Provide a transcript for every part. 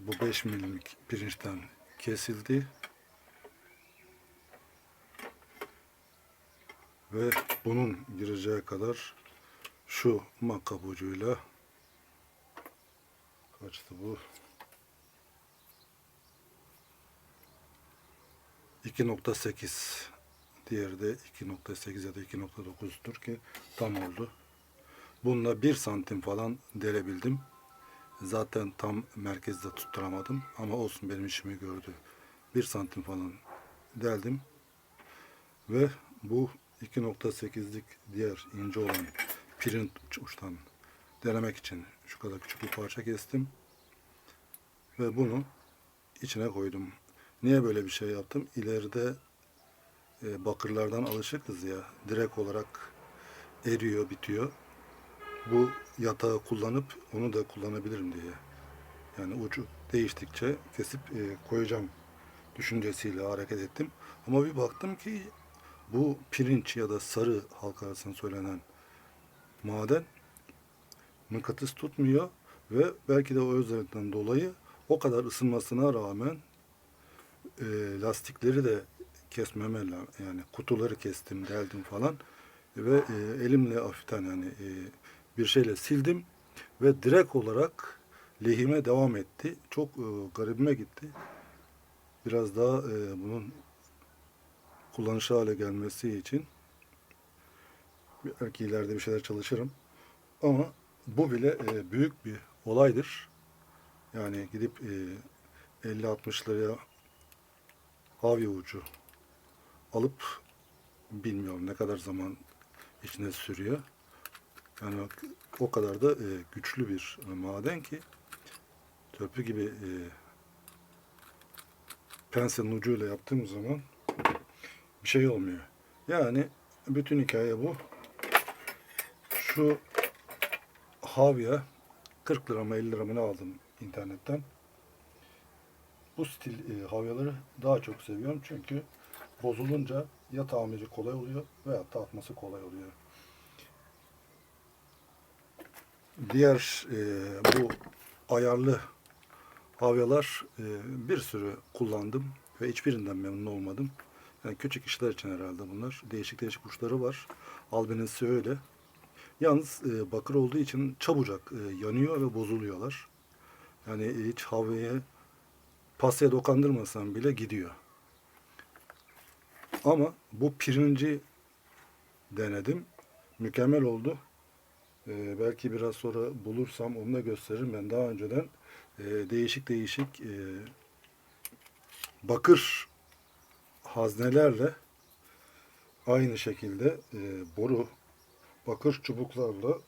Bu 5 milimlik pirinçten kesildi. Ve bunun gireceği kadar şu makkap ucuyla kaçtı bu? 2.8 diğeri de 2.8 ya da 2.9'dur ki tam oldu. Bununla 1 santim falan delebildim. Zaten tam merkezde tutturamadım ama olsun benim işimi gördü. 1 santim falan deldim. Ve bu 2.8'lik diğer ince olan pirinç uçtan denemek için şu kadar küçük bir parça kestim. Ve bunu içine koydum. Niye böyle bir şey yaptım? İleride e, bakırlardan alışıkız ya. Direkt olarak eriyor, bitiyor. Bu yatağı kullanıp onu da kullanabilirim diye. Yani ucu değiştikçe kesip e, koyacağım düşüncesiyle hareket ettim. Ama bir baktım ki bu pirinç ya da sarı halk arasında söylenen maden mıknatıs tutmuyor ve belki de o özellikten dolayı o kadar ısınmasına rağmen e, lastikleri de kesmeme yani kutuları kestim, deldim falan ve e, elimle hafiften yani e, bir şeyle sildim ve direkt olarak lehime devam etti. Çok e, garibime gitti. Biraz daha e, bunun kullanışlı hale gelmesi için belki ileride bir şeyler çalışırım. Ama bu bile e, büyük bir olaydır. Yani gidip e, 50-60 liraya havya ucu alıp bilmiyorum ne kadar zaman içine sürüyor. Yani o kadar da e, güçlü bir maden ki törpü gibi e, pensenin ucuyla yaptığım zaman bir şey olmuyor. Yani bütün hikaye bu. Şu havya 40 lira mı 50 lira mı ne aldım internetten. Bu stil e, havyaları daha çok seviyorum çünkü bozulunca ya tamiri kolay oluyor veya da atması kolay oluyor. Diğer e, bu ayarlı havyalar e, bir sürü kullandım ve hiçbirinden memnun olmadım. Yani küçük işler için herhalde bunlar. Değişik değişik uçları var. Albenisi öyle. Yalnız e, bakır olduğu için çabucak e, yanıyor ve bozuluyorlar. Yani hiç havyaya pasaya dokandırmasan bile gidiyor. Ama bu pirinci denedim. Mükemmel oldu. Ee, belki biraz sonra bulursam onu da gösteririm. Ben daha önceden e, değişik değişik e, bakır haznelerle aynı şekilde e, boru bakır çubuklarla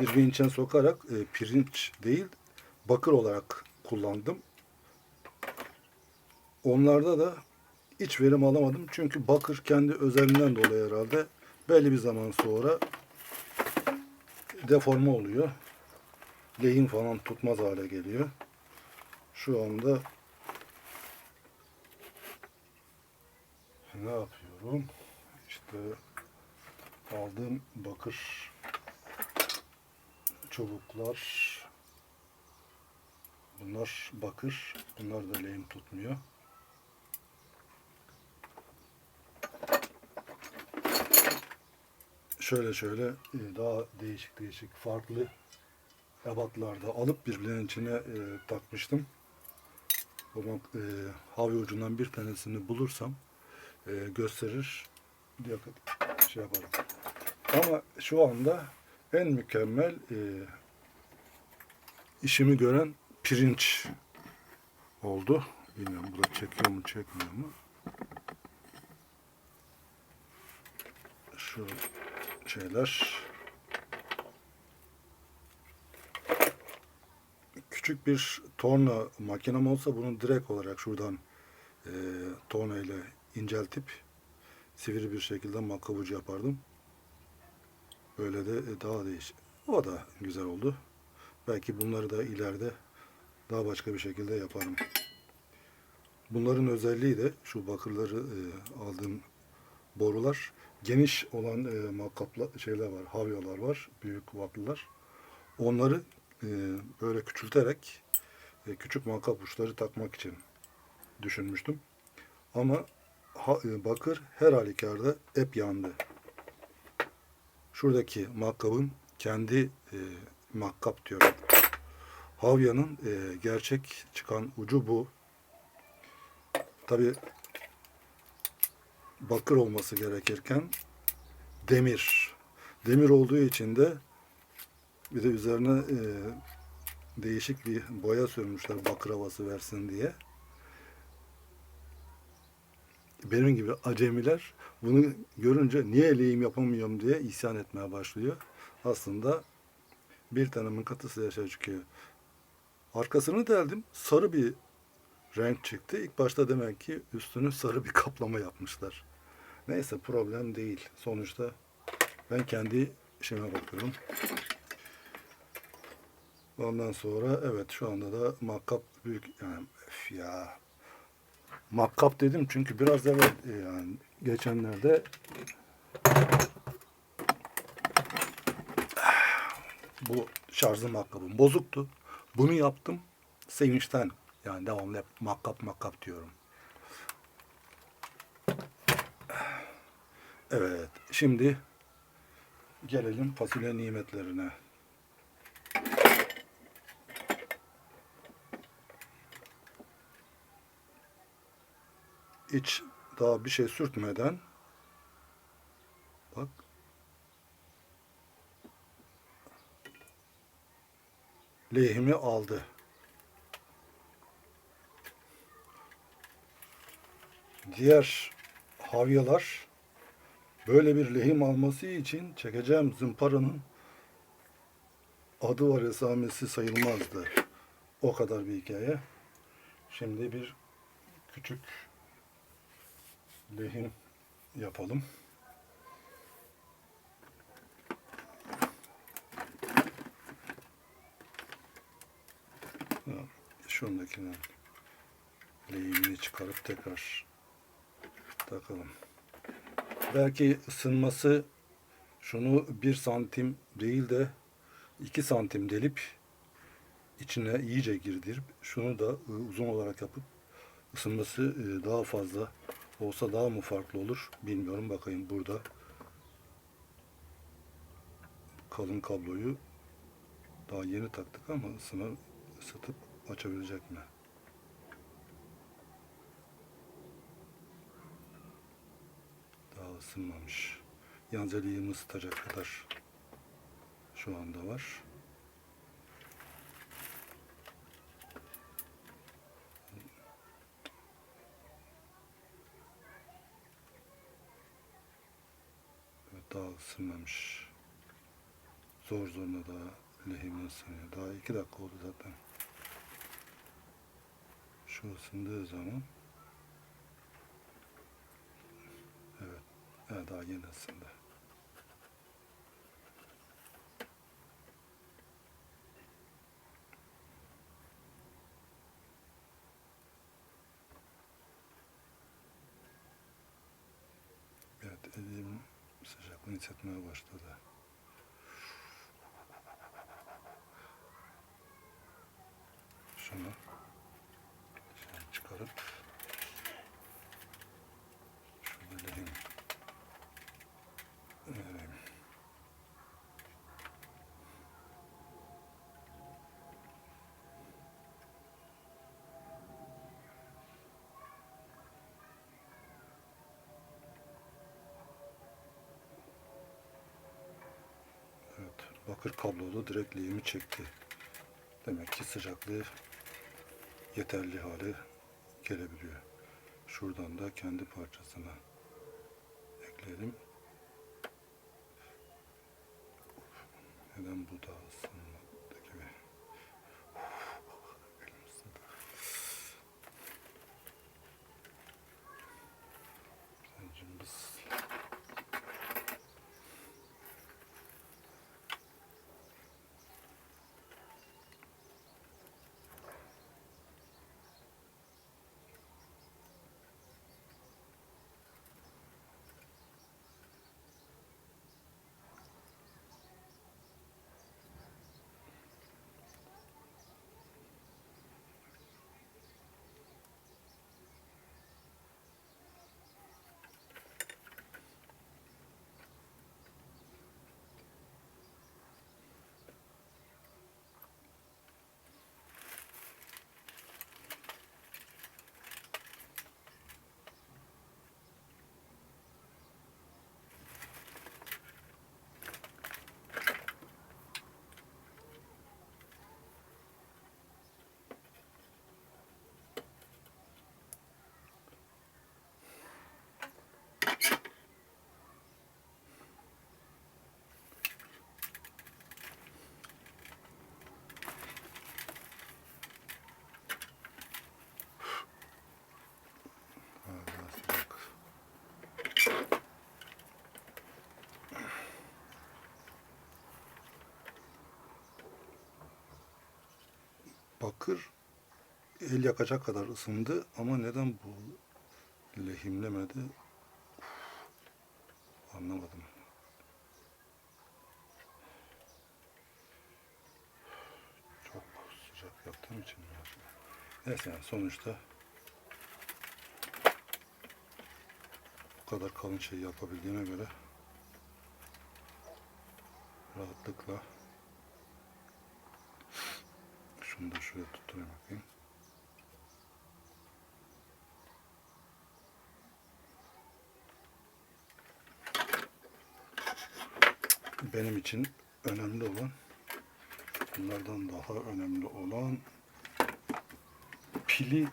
birbirinin içine sokarak e, pirinç değil bakır olarak kullandım. Onlarda da hiç verim alamadım. Çünkü bakır kendi özelliğinden dolayı herhalde belli bir zaman sonra deforme oluyor. Lehim falan tutmaz hale geliyor. Şu anda ne yapıyorum? İşte aldığım bakır çubuklar bunlar bakır. Bunlar da lehim tutmuyor. Şöyle şöyle e, daha değişik değişik farklı ebatlarda alıp birbirlerinin içine e, takmıştım. Bak, e, havya ucundan bir tanesini bulursam e, gösterir diye şey yaparım. Ama şu anda en mükemmel e, işimi gören pirinç oldu. Bilmiyorum bu da çekiyor mu çekmiyor mu. Şu şeyler. Küçük bir torna makinem olsa bunu direkt olarak şuradan e, torna ile inceltip sivri bir şekilde makabucu yapardım. Böyle de e, daha değişik. O da güzel oldu. Belki bunları da ileride daha başka bir şekilde yaparım. Bunların özelliği de şu bakırları e, aldığım borular geniş olan e, makkapla şeyler var, havyalar var, büyük vaklılar. Onları e, böyle küçülterek e, küçük matkap uçları takmak için düşünmüştüm. Ama ha- e, bakır her halükarda hep yandı. Şuradaki makkabın kendi e, makkap diyorum. Havyanın e, gerçek çıkan ucu bu. Tabi bakır olması gerekirken demir. Demir olduğu için de bir de üzerine e, değişik bir boya sürmüşler bakır havası versin diye. Benim gibi acemiler bunu görünce niye lehim yapamıyorum diye isyan etmeye başlıyor. Aslında bir tane mıknatıs yaşa çıkıyor. Arkasını deldim. Sarı bir renk çıktı. İlk başta demek ki üstünü sarı bir kaplama yapmışlar. Neyse problem değil. Sonuçta ben kendi işime bakıyorum. Ondan sonra evet şu anda da makkap büyük yani ya makkap dedim çünkü biraz evet e, yani geçenlerde bu şarjlı makkabım bozuktu. Bunu yaptım sevinçten. Yani devamlı hep makkap makkap diyorum. Evet, şimdi gelelim fasulye nimetlerine. Hiç daha bir şey sürtmeden bak lehimi aldı. Diğer havyalar böyle bir lehim alması için çekeceğim zımparanın adı var esamesi sayılmazdı. O kadar bir hikaye. Şimdi bir küçük lehim yapalım. Ha, Şundakinin lehimini çıkarıp tekrar takalım. Belki ısınması şunu bir santim değil de iki santim delip içine iyice girdirip şunu da e, uzun olarak yapıp ısınması e, daha fazla olsa daha mı farklı olur bilmiyorum. Bakayım burada kalın kabloyu daha yeni taktık ama ısına ısıtıp açabilecek mi? Daha ısınmamış. Yalnız elimi ısıtacak kadar şu anda var. Daha ısınmamış. Zor zoruna daha lehimle ısınıyor. Daha iki dakika oldu zaten. Şu ısındığı zaman Evet daha yeni ısındı. Evet elim sıcaklığını hissetmeye başladı. Şunu şöyle çıkarıp şurada lehim vereyim. Evet, bakır kablolu direkt çekti. Demek ki sıcaklığı yeterli hale gelebiliyor. Şuradan da kendi parçasına ekleyelim. Neden bu da ısınmadı bakır el yakacak kadar ısındı ama neden bu lehimlemedi anlamadım. Çok sıcak yaptığım için biraz. Neyse yani sonuçta bu kadar kalın şey yapabildiğine göre rahatlıkla şunu da şuraya tutturayım bakayım. Benim için önemli olan bunlardan daha önemli olan pili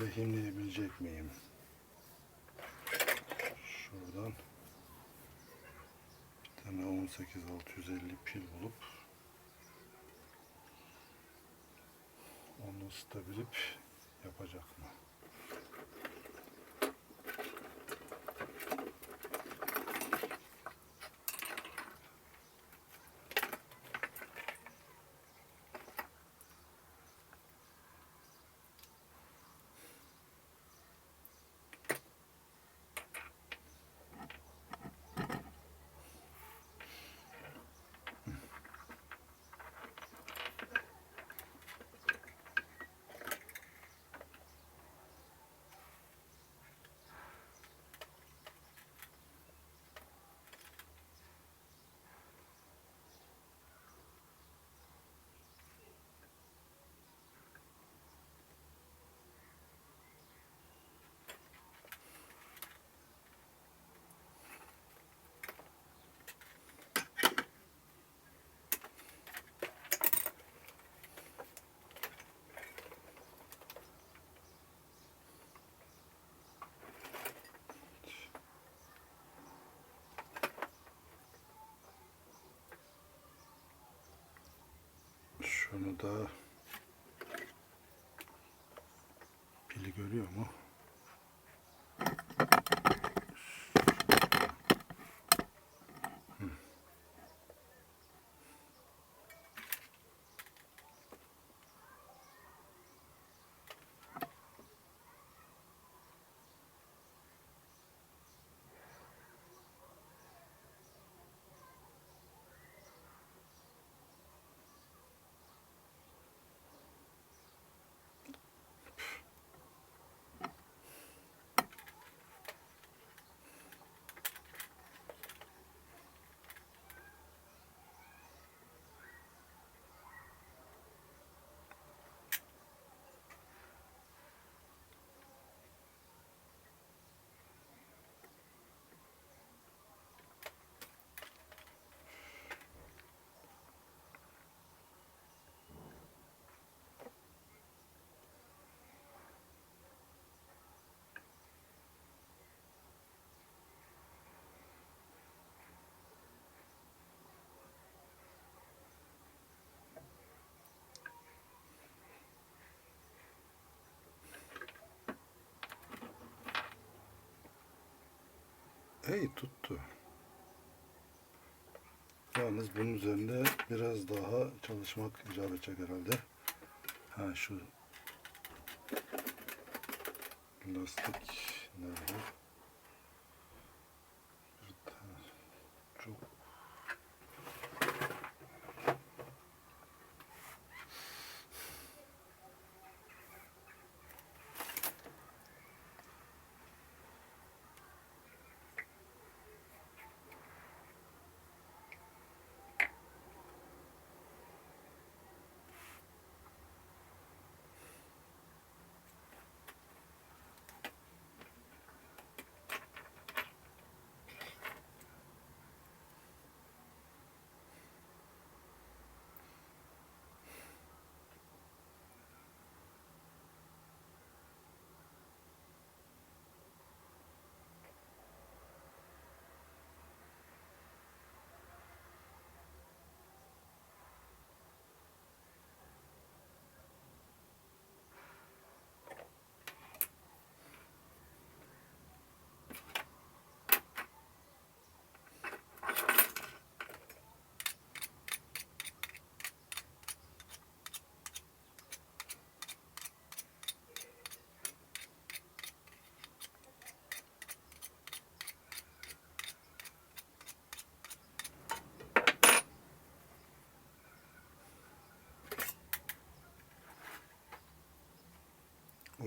lehimleyebilecek miyim? Şuradan bir tane 18650 pil bulup onu ısıtabilip yapacak mı? Şunu da pili görüyor mu? Hey tuttu. Yalnız bunun üzerinde biraz daha çalışmak icap edecek herhalde. Ha şu lastik nerede?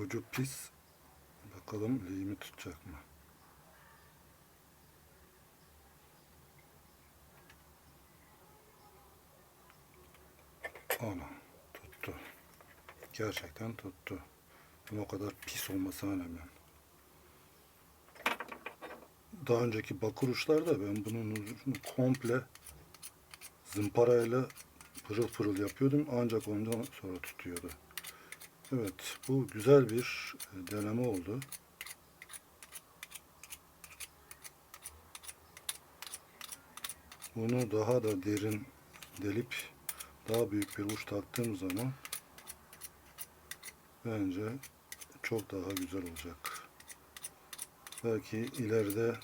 Ucu pis. Bakalım lehimi tutacak mı? Ana tuttu. Gerçekten tuttu. Ama o kadar pis olmasına rağmen. Daha önceki bakır uçlarda ben bunun ucunu komple zımparayla pırıl pırıl yapıyordum. Ancak ondan sonra tutuyordu. Evet, bu güzel bir e, deneme oldu. Bunu daha da derin delip daha büyük bir uç taktığım zaman bence çok daha güzel olacak. Belki ileride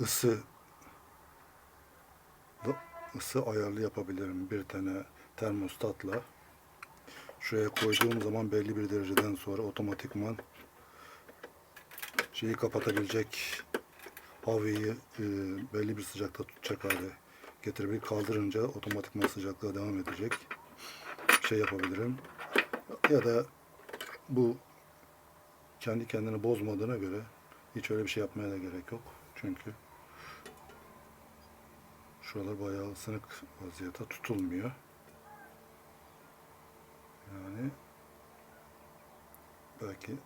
ısı ısı ayarlı yapabilirim bir tane termostatla. Şuraya koyduğum zaman belli bir dereceden sonra otomatikman şeyi kapatabilecek havayı e, belli bir sıcakta tutacak hale getirebilir. Kaldırınca otomatikman sıcaklığa devam edecek. Şey yapabilirim. Ya da bu kendi kendini bozmadığına göre hiç öyle bir şey yapmaya da gerek yok. Çünkü şuralar bayağı ısınık vaziyette tutulmuyor. Yani belki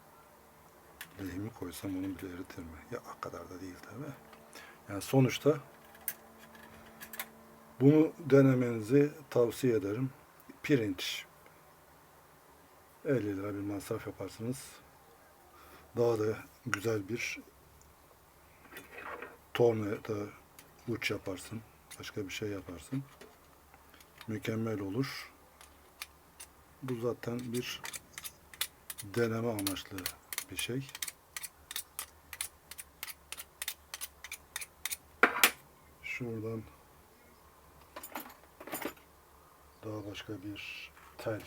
lehimi koysam onu bile eritir mi? Ya o kadar da değil tabi. Yani sonuçta bunu denemenizi tavsiye ederim. Pirinç 50 lira bir masraf yaparsınız. Daha da güzel bir tornada uç yaparsın. Başka bir şey yaparsın. Mükemmel olur. Bu zaten bir deneme amaçlı bir şey. Şuradan daha başka bir tel